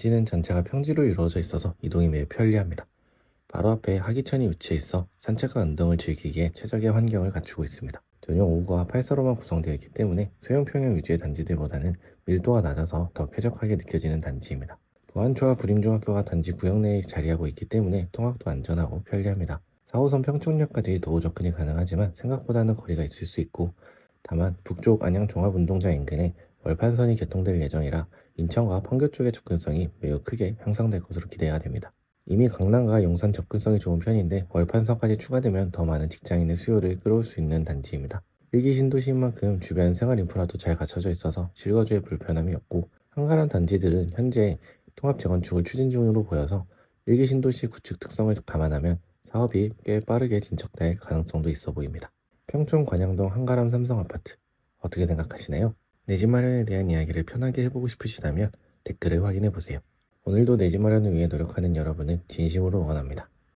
단지는 전체가 평지로 이루어져 있어서 이동이 매우 편리합니다. 바로 앞에 하기천이 위치해 있어 산책과 운동을 즐기기에 최적의 환경을 갖추고 있습니다. 전용 5구와 8사로만 구성되어 있기 때문에 소형 평형 위주의 단지들보다는 밀도가 낮아서 더 쾌적하게 느껴지는 단지입니다. 부안초와 부림중학교가 단지 구역 내에 자리하고 있기 때문에 통학도 안전하고 편리합니다. 4호선 평촌역까지 도보 접근이 가능하지만 생각보다는 거리가 있을 수 있고 다만 북쪽 안양 종합운동장 인근에 월판선이 개통될 예정이라 인천과 판교 쪽의 접근성이 매우 크게 향상될 것으로 기대가 됩니다. 이미 강남과 용산 접근성이 좋은 편인데 월판선까지 추가되면 더 많은 직장인의 수요를 끌어올 수 있는 단지입니다. 일기 신도시인 만큼 주변 생활 인프라도 잘 갖춰져 있어서 실거주에 불편함이 없고 한가란 단지들은 현재 통합 재건축을 추진 중으로 보여서 일기 신도시 구축 특성을 감안하면 사업이 꽤 빠르게 진척될 가능성도 있어 보입니다. 평촌 관양동 한가람 삼성 아파트 어떻게 생각하시나요? 내 집 마련에 대한 이야기를 편하게 해보고 싶으시다면 댓글을 확인해 보세요. 오늘도 내 집 마련을 위해 노력하는 여러분을 진심으로 응원합니다.